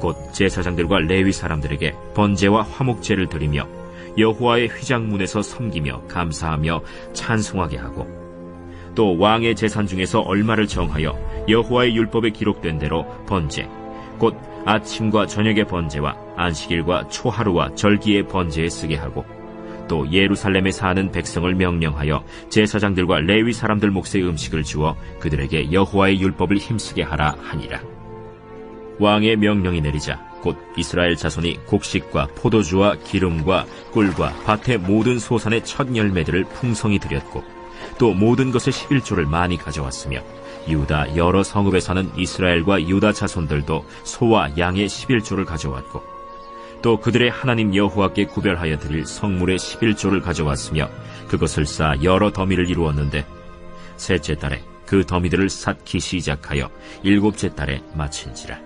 곧 제사장들과 레위 사람들에게 번제와 화목제를 드리며 여호와의 휘장문에서 섬기며 감사하며 찬송하게 하고 또 왕의 재산 중에서 얼마를 정하여 여호와의 율법에 기록된 대로 번제 곧 아침과 저녁의 번제와 안식일과 초하루와 절기의 번제에 쓰게 하고 또 예루살렘에 사는 백성을 명령하여 제사장들과 레위 사람들 몫의 음식을 주어 그들에게 여호와의 율법을 힘쓰게 하라 하니라. 왕의 명령이 내리자 곧 이스라엘 자손이 곡식과 포도주와 기름과 꿀과 밭의 모든 소산의 첫 열매들을 풍성히 드렸고 또 모든 것의 11조를 많이 가져왔으며 유다 여러 성읍에 사는 이스라엘과 유다 자손들도 소와 양의 11조를 가져왔고 또 그들의 하나님 여호와께 구별하여 드릴 성물의 11조를 가져왔으며 그것을 쌓아 여러 더미를 이루었는데 셋째 달에 그 더미들을 쌓기 시작하여 일곱째 달에 마친지라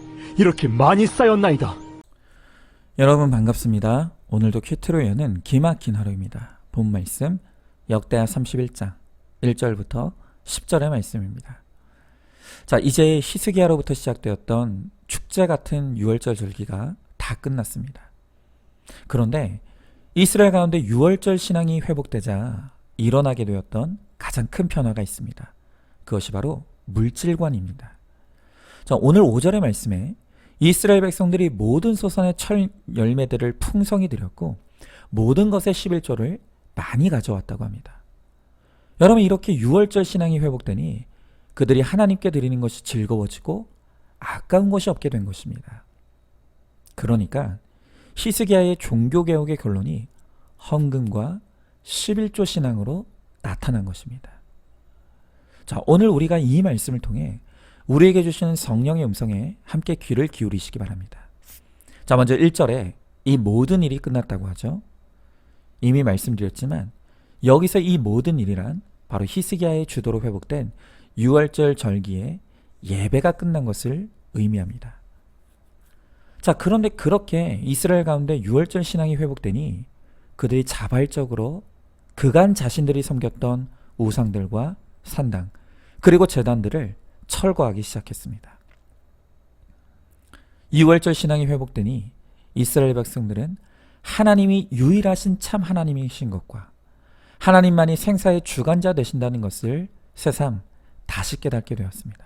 이렇게 많이 쌓였나이다. 여러분 반갑습니다. 오늘도 큐트로 여는 기막힌 하루입니다. 본 말씀 역대하 31장 1절부터 10절의 말씀입니다. 자, 이제 히스기야로부터 시작되었던 축제 같은 6월절 절기가 다 끝났습니다. 그런데 이스라엘 가운데 6월절 신앙이 회복되자 일어나게 되었던 가장 큰 변화가 있습니다. 그것이 바로 물질관입니다. 자, 오늘 5절의 말씀에 이스라엘 백성들이 모든 소산의 철 열매들을 풍성히 드렸고 모든 것의 11조를 많이 가져왔다고 합니다. 여러분 이렇게 6월절 신앙이 회복되니 그들이 하나님께 드리는 것이 즐거워지고 아까운 것이 없게 된 것입니다. 그러니까 히스기야의 종교개혁의 결론이 헌금과 11조 신앙으로 나타난 것입니다. 자, 오늘 우리가 이 말씀을 통해 우리에게 주시는 성령의 음성에 함께 귀를 기울이시기 바랍니다. 자, 먼저 1절에 이 모든 일이 끝났다고 하죠. 이미 말씀드렸지만 여기서 이 모든 일이란 바로 히스기야의 주도로 회복된 6월절 절기에 예배가 끝난 것을 의미합니다. 자, 그런데 그렇게 이스라엘 가운데 6월절 신앙이 회복되니 그들이 자발적으로 그간 자신들이 섬겼던 우상들과 산당, 그리고 재단들을 철거하기 시작했습니다. 2월절 신앙이 회복되니 이스라엘 백성들은 하나님이 유일하신 참 하나님이신 것과 하나님만이 생사의 주관자 되신다는 것을 새삼 다시 깨닫게 되었습니다.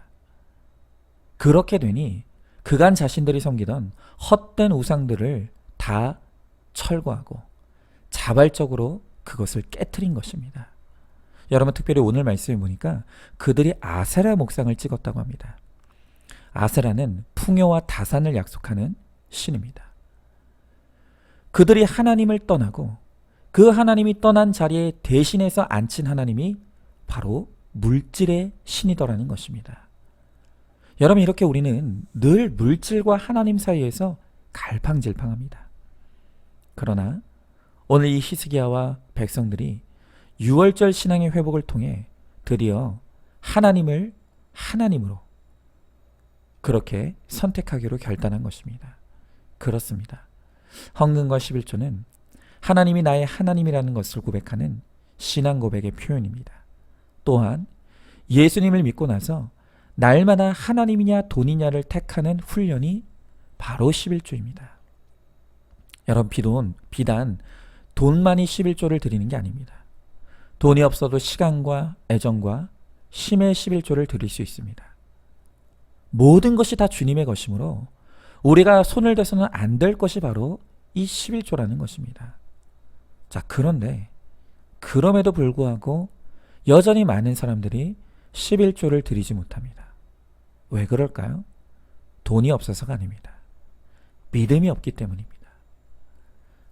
그렇게 되니 그간 자신들이 섬기던 헛된 우상들을 다 철거하고 자발적으로 그것을 깨뜨린 것입니다. 여러분 특별히 오늘 말씀을 보니까 그들이 아세라 목상을 찍었다고 합니다. 아세라는 풍요와 다산을 약속하는 신입니다. 그들이 하나님을 떠나고 그 하나님이 떠난 자리에 대신해서 앉힌 하나님이 바로 물질의 신이더라는 것입니다. 여러분 이렇게 우리는 늘 물질과 하나님 사이에서 갈팡질팡합니다. 그러나 오늘 이 히스기야와 백성들이 6월절 신앙의 회복을 통해 드디어 하나님을 하나님으로 그렇게 선택하기로 결단한 것입니다. 그렇습니다. 헌금과 11조는 하나님이 나의 하나님이라는 것을 고백하는 신앙 고백의 표현입니다. 또한 예수님을 믿고 나서 날마다 하나님이냐 돈이냐를 택하는 훈련이 바로 11조입니다. 여러분 비돈, 비단 돈만이 11조를 드리는 게 아닙니다. 돈이 없어도 시간과 애정과 힘의 11조를 드릴 수 있습니다. 모든 것이 다 주님의 것이므로 우리가 손을 대서는 안 될 것이 바로 이 11조라는 것입니다. 자, 그런데 그럼에도 불구하고 여전히 많은 사람들이 11조를 드리지 못합니다. 왜 그럴까요? 돈이 없어서가 아닙니다. 믿음이 없기 때문입니다.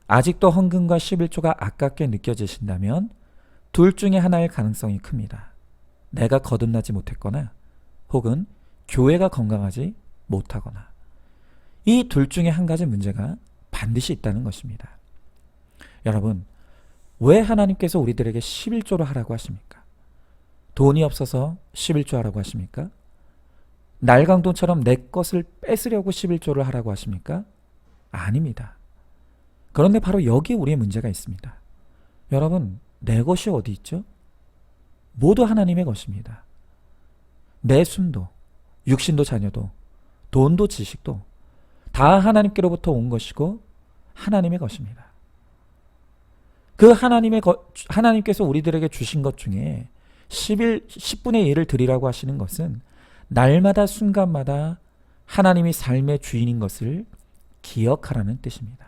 아직도 헌금과 11조가 아깝게 느껴지신다면 둘 중에 하나일 가능성이 큽니다. 내가 거듭나지 못했거나 혹은 교회가 건강하지 못하거나 이 둘 중에 한 가지 문제가 반드시 있다는 것입니다. 여러분, 왜 하나님께서 우리들에게 11조를 하라고 하십니까? 돈이 없어서 11조 하라고 하십니까? 날강도처럼 내 것을 뺏으려고 11조를 하라고 하십니까? 아닙니다. 그런데 바로 여기에 우리의 문제가 있습니다. 여러분, 내 것이 어디 있죠? 모두 하나님의 것입니다. 내 숨도, 육신도 자녀도, 돈도 지식도 다 하나님께로부터 온 것이고 하나님의 것입니다. 그 하나님의 것, 하나님께서 우리들에게 주신 것 중에 11, 10분의 1을 드리라고 하시는 것은 날마다 순간마다 하나님이 삶의 주인인 것을 기억하라는 뜻입니다.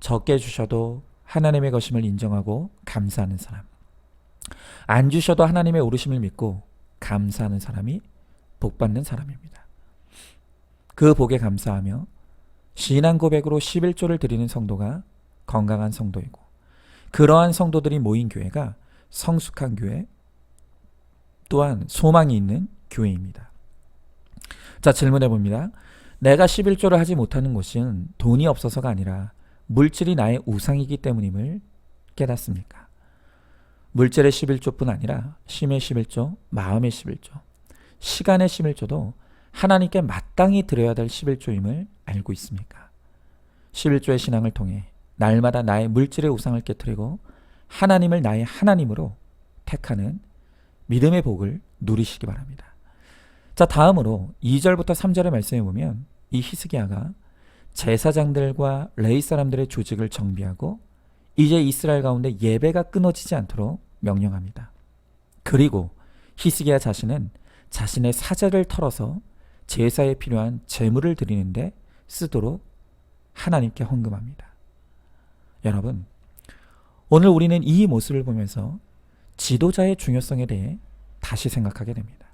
적게 주셔도 하나님의 것임을 인정하고 감사하는 사람. 안 주셔도 하나님의 오르심을 믿고 감사하는 사람이 복 받는 사람입니다. 그 복에 감사하며 신앙 고백으로 11조를 드리는 성도가 건강한 성도이고 그러한 성도들이 모인 교회가 성숙한 교회 또한 소망이 있는 교회입니다. 자, 질문해 봅니다. 내가 11조를 하지 못하는 것은 돈이 없어서가 아니라 물질이 나의 우상이기 때문임을 깨닫습니까? 물질의 11조뿐 아니라 심의 11조, 마음의 11조, 시간의 11조도 하나님께 마땅히 드려야 될 11조임을 알고 있습니까? 11조의 신앙을 통해 날마다 나의 물질의 우상을 깨뜨리고 하나님을 나의 하나님으로 택하는 믿음의 복을 누리시기 바랍니다. 자, 다음으로 2절부터 3절의 말씀에 보면 이 히스기야가 제사장들과 레이 사람들의 조직을 정비하고 이제 이스라엘 가운데 예배가 끊어지지 않도록 명령합니다. 그리고 히스기야 자신은 자신의 사제를 털어서 제사에 필요한 제물을 드리는데 쓰도록 하나님께 헌금합니다. 여러분, 오늘 우리는 이 모습을 보면서 지도자의 중요성에 대해 다시 생각하게 됩니다.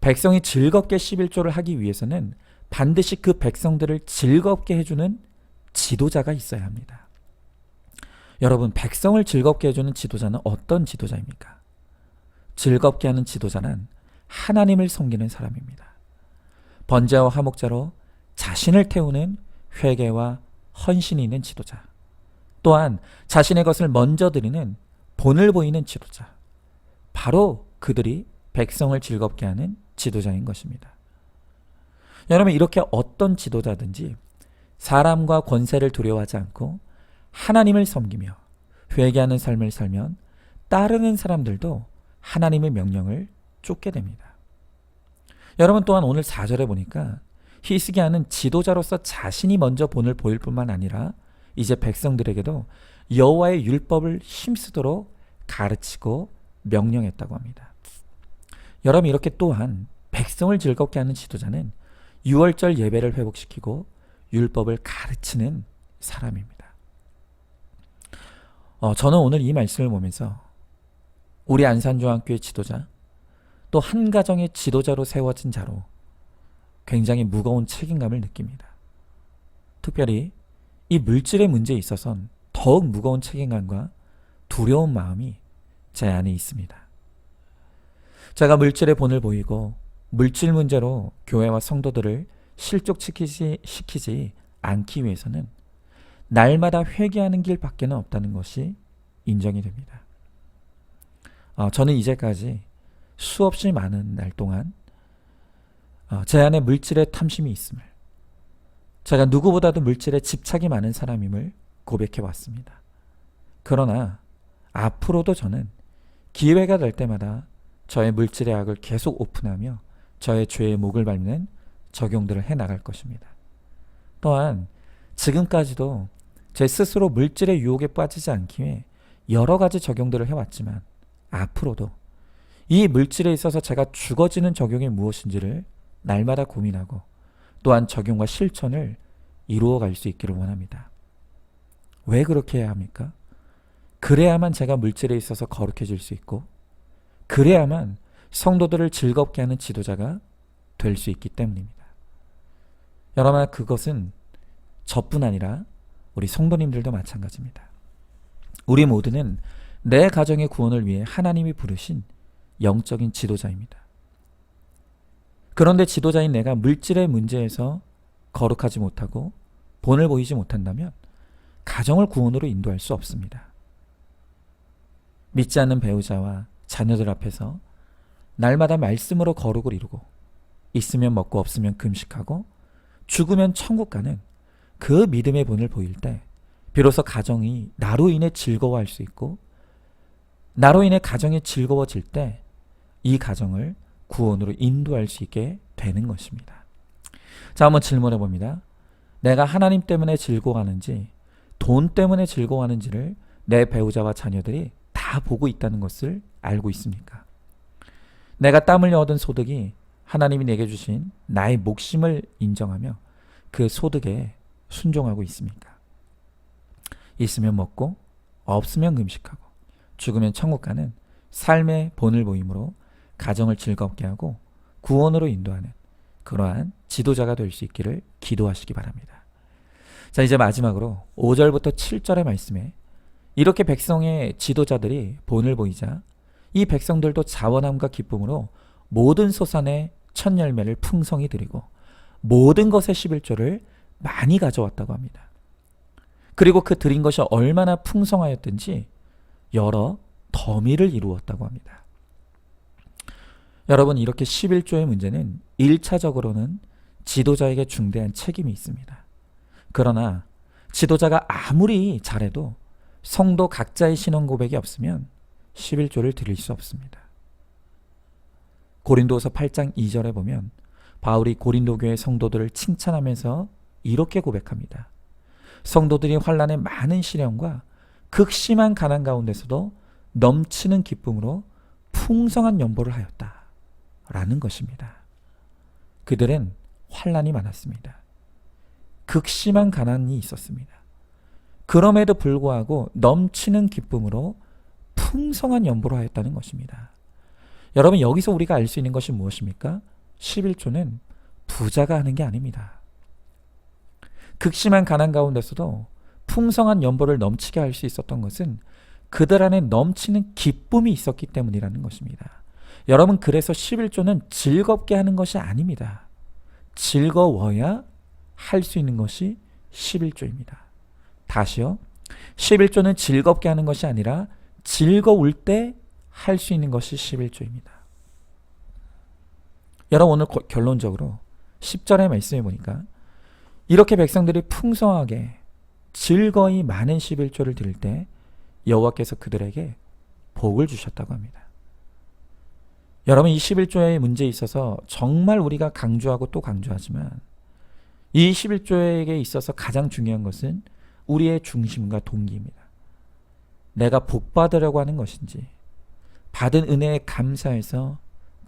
백성이 즐겁게 11조를 하기 위해서는 반드시 그 백성들을 즐겁게 해주는 지도자가 있어야 합니다. 여러분, 백성을 즐겁게 해주는 지도자는 어떤 지도자입니까? 즐겁게 하는 지도자는 하나님을 섬기는 사람입니다. 번제와 화목자로 자신을 태우는 회개와 헌신이 있는 지도자. 또한 자신의 것을 먼저 드리는 본을 보이는 지도자. 바로 그들이 백성을 즐겁게 하는 지도자인 것입니다. 여러분, 이렇게 어떤 지도자든지 사람과 권세를 두려워하지 않고 하나님을 섬기며 회개하는 삶을 살면 따르는 사람들도 하나님의 명령을 쫓게 됩니다. 여러분 또한 오늘 4절에 보니까 히스기야는 지도자로서 자신이 먼저 본을 보일 뿐만 아니라 이제 백성들에게도 여호와의 율법을 힘쓰도록 가르치고 명령했다고 합니다. 여러분 이렇게 또한 백성을 즐겁게 하는 지도자는 6월절 예배를 회복시키고 율법을 가르치는 사람입니다. 어, 저는 오늘 이 말씀을 보면서 우리 안산중학교의 지도자 또 한 가정의 지도자로 세워진 자로 굉장히 무거운 책임감을 느낍니다. 특별히 이 물질의 문제에 있어선 더욱 무거운 책임감과 두려운 마음이 제 안에 있습니다. 제가 물질의 본을 보이고 물질 문제로 교회와 성도들을 실족시키지 시키지 않기 위해서는 날마다 회개하는 길밖에는 없다는 것이 인정이 됩니다. 어, 저는 이제까지 수없이 많은 날 동안 어, 제 안에 물질의 탐심이 있음을 제가 누구보다도 물질에 집착이 많은 사람임을 고백해 왔습니다. 그러나 앞으로도 저는 기회가 될 때마다 저의 물질의 악을 계속 오픈하며 저의 죄의 목을 밟는 적용들을 해 나갈 것입니다. 또한 지금까지도 제 스스로 물질의 유혹에 빠지지 않기 위해 여러 가지 적용들을 해왔지만 앞으로도 이 물질에 있어서 제가 죽어지는 적용이 무엇인지를 날마다 고민하고 또한 적용과 실천을 이루어 갈 수 있기를 원합니다. 왜 그렇게 해야 합니까? 그래야만 제가 물질에 있어서 거룩해질 수 있고, 그래야만 성도들을 즐겁게 하는 지도자가 될 수 있기 때문입니다. 여러분, 그것은 저뿐 아니라 우리 성도님들도 마찬가지입니다. 우리 모두는 내 가정의 구원을 위해 하나님이 부르신 영적인 지도자입니다. 그런데 지도자인 내가 물질의 문제에서 거룩하지 못하고 본을 보이지 못한다면 가정을 구원으로 인도할 수 없습니다. 믿지 않는 배우자와 자녀들 앞에서 날마다 말씀으로 거룩을 이루고 있으면 먹고 없으면 금식하고 죽으면 천국 가는 그 믿음의 본을 보일 때 비로소 가정이 나로 인해 즐거워할 수 있고 나로 인해 가정이 즐거워질 때 이 가정을 구원으로 인도할 수 있게 되는 것입니다. 자, 한번 질문해 봅니다. 내가 하나님 때문에 즐거워하는지 돈 때문에 즐거워하는지를 내 배우자와 자녀들이 다 보고 있다는 것을 알고 있습니까? 내가 땀 흘려 얻은 소득이 하나님이 내게 주신 나의 목심을 인정하며 그 소득에 순종하고 있습니까? 있으면 먹고 없으면 금식하고 죽으면 천국 가는 삶의 본을 보임으로 가정을 즐겁게 하고 구원으로 인도하는 그러한 지도자가 될 수 있기를 기도하시기 바랍니다. 자, 이제 마지막으로 5절부터 7절의 말씀에 이렇게 백성의 지도자들이 본을 보이자 이 백성들도 자원함과 기쁨으로 모든 소산의 첫 열매를 풍성히 드리고 모든 것의 11조를 많이 가져왔다고 합니다. 그리고 그 드린 것이 얼마나 풍성하였든지 여러 더미를 이루었다고 합니다. 여러분 이렇게 11조의 문제는 1차적으로는 지도자에게 중대한 책임이 있습니다. 그러나 지도자가 아무리 잘해도 성도 각자의 신앙 고백이 없으면 11조를 드릴 수 없습니다. 고린도서 8장 2절에 보면 바울이 고린도 교회 성도들을 칭찬하면서 이렇게 고백합니다. 성도들이 환란의 많은 시련과 극심한 가난 가운데서도 넘치는 기쁨으로 풍성한 연보를 하였다. 라는 것입니다. 그들은 환란이 많았습니다. 극심한 가난이 있었습니다. 그럼에도 불구하고 넘치는 기쁨으로 풍성한 연보를 하였다는 것입니다. 여러분 여기서 우리가 알 수 있는 것이 무엇입니까? 11조는 부자가 하는 게 아닙니다. 극심한 가난 가운데서도 풍성한 연보를 넘치게 할 수 있었던 것은 그들 안에 넘치는 기쁨이 있었기 때문이라는 것입니다. 여러분 그래서 11조는 즐겁게 하는 것이 아닙니다. 즐거워야 할 수 있는 것이 11조입니다. 다시요. 11조는 즐겁게 하는 것이 아니라 즐거울 때 할 수 있는 것이 11조입니다. 여러분 오늘 고- 결론적으로 10절의 말씀해 보니까 이렇게 백성들이 풍성하게 즐거이 많은 11조를 드릴 때 여호와께서 그들에게 복을 주셨다고 합니다. 여러분 이 11조의 문제에 있어서 정말 우리가 강조하고 또 강조하지만 이 11조에게 있어서 가장 중요한 것은 우리의 중심과 동기입니다. 내가 복 받으려고 하는 것인지 받은 은혜에 감사해서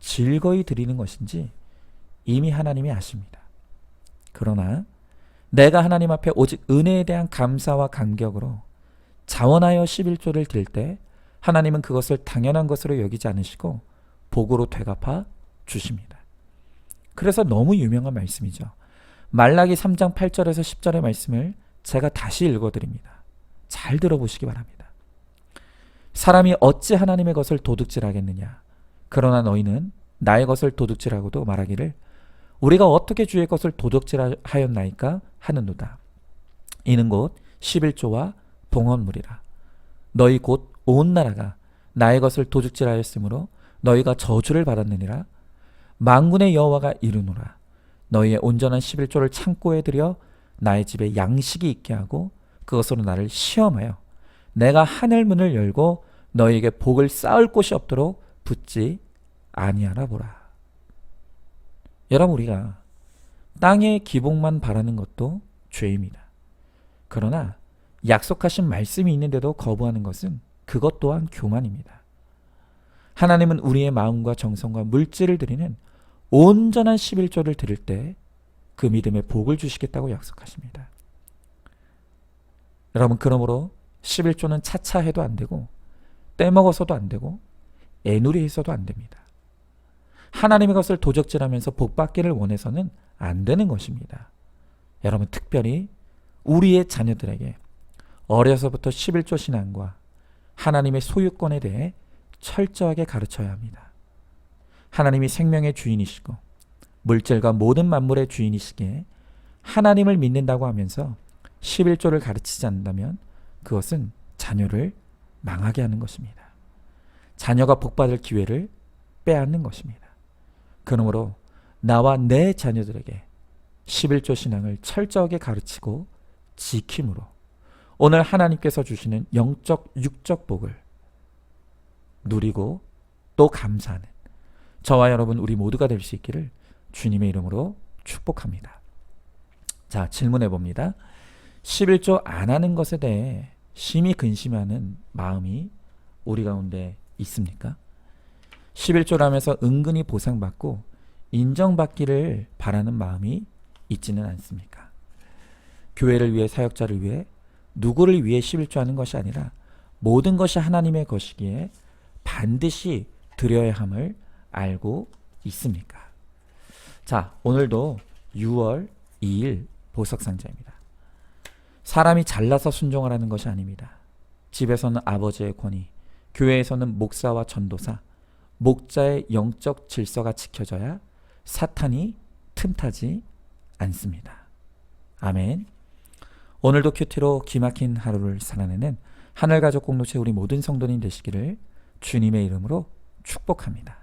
즐거이 드리는 것인지 이미 하나님이 아십니다. 그러나 내가 하나님 앞에 오직 은혜에 대한 감사와 감격으로 자원하여 11조를 드릴 때 하나님은 그것을 당연한 것으로 여기지 않으시고 복으로 되갚아 주십니다. 그래서 너무 유명한 말씀이죠. 말라기 3장 8절에서 10절의 말씀을 제가 다시 읽어드립니다. 잘 들어보시기 바랍니다. 사람이 어찌 하나님의 것을 도둑질하겠느냐? 그러나 너희는 나의 것을 도둑질하고도 말하기를 우리가 어떻게 주의 것을 도둑질하였나이까 하는도다. 이는 곧 11조와 봉헌물이라. 너희 곧 온 나라가 나의 것을 도둑질하였으므로 너희가 저주를 받았느니라. 만군의 여호와가 이르노라. 너희의 온전한 11조를 창고에 들여 나의 집에 양식이 있게 하고 그것으로 나를 시험하여 내가 하늘 문을 열고 너희에게 복을 쌓을 곳이 없도록 붙지 아니하라 보라. 여러분 우리가 땅의 기복만 바라는 것도 죄입니다. 그러나 약속하신 말씀이 있는데도 거부하는 것은 그것 또한 교만입니다. 하나님은 우리의 마음과 정성과 물질을 드리는 온전한 11조를 드릴 때 그 믿음에 복을 주시겠다고 약속하십니다. 여러분 그러므로 11조는 차차 해도 안 되고 떼먹어서도 안 되고 애누리 해서도 안 됩니다. 하나님의 것을 도적질하면서 복 받기를 원해서는 안 되는 것입니다. 여러분 특별히 우리의 자녀들에게 어려서부터 11조 신앙과 하나님의 소유권에 대해 철저하게 가르쳐야 합니다. 하나님이 생명의 주인이시고 물질과 모든 만물의 주인이시기에 하나님을 믿는다고 하면서 11조를 가르치지 않는다면 그것은 자녀를 망하게 하는 것입니다. 자녀가 복받을 기회를 빼앗는 것입니다. 그러므로 나와 내 자녀들에게 11조 신앙을 철저하게 가르치고 지킴으로 오늘 하나님께서 주시는 영적 육적 복을 누리고 또 감사하는 저와 여러분 우리 모두가 될 수 있기를 주님의 이름으로 축복합니다. 자, 질문해 봅니다. 11조 안 하는 것에 대해 심히 근심하는 마음이 우리 가운데 있습니까? 11조라면서 은근히 보상받고 인정받기를 바라는 마음이 있지는 않습니까? 교회를 위해 사역자를 위해 누구를 위해 11조 하는 것이 아니라 모든 것이 하나님의 것이기에 반드시 드려야 함을 알고 있습니까? 자, 오늘도 6월 2일 보석상자입니다. 사람이 잘나서 순종하라는 것이 아닙니다. 집에서는 아버지의 권위, 교회에서는 목사와 전도사, 목자의 영적 질서가 지켜져야 사탄이 틈타지 않습니다. 아멘. 오늘도 큐티로 기막힌 하루를 살아내는 하늘가족 공동체 우리 모든 성도님 되시기를 주님의 이름으로 축복합니다.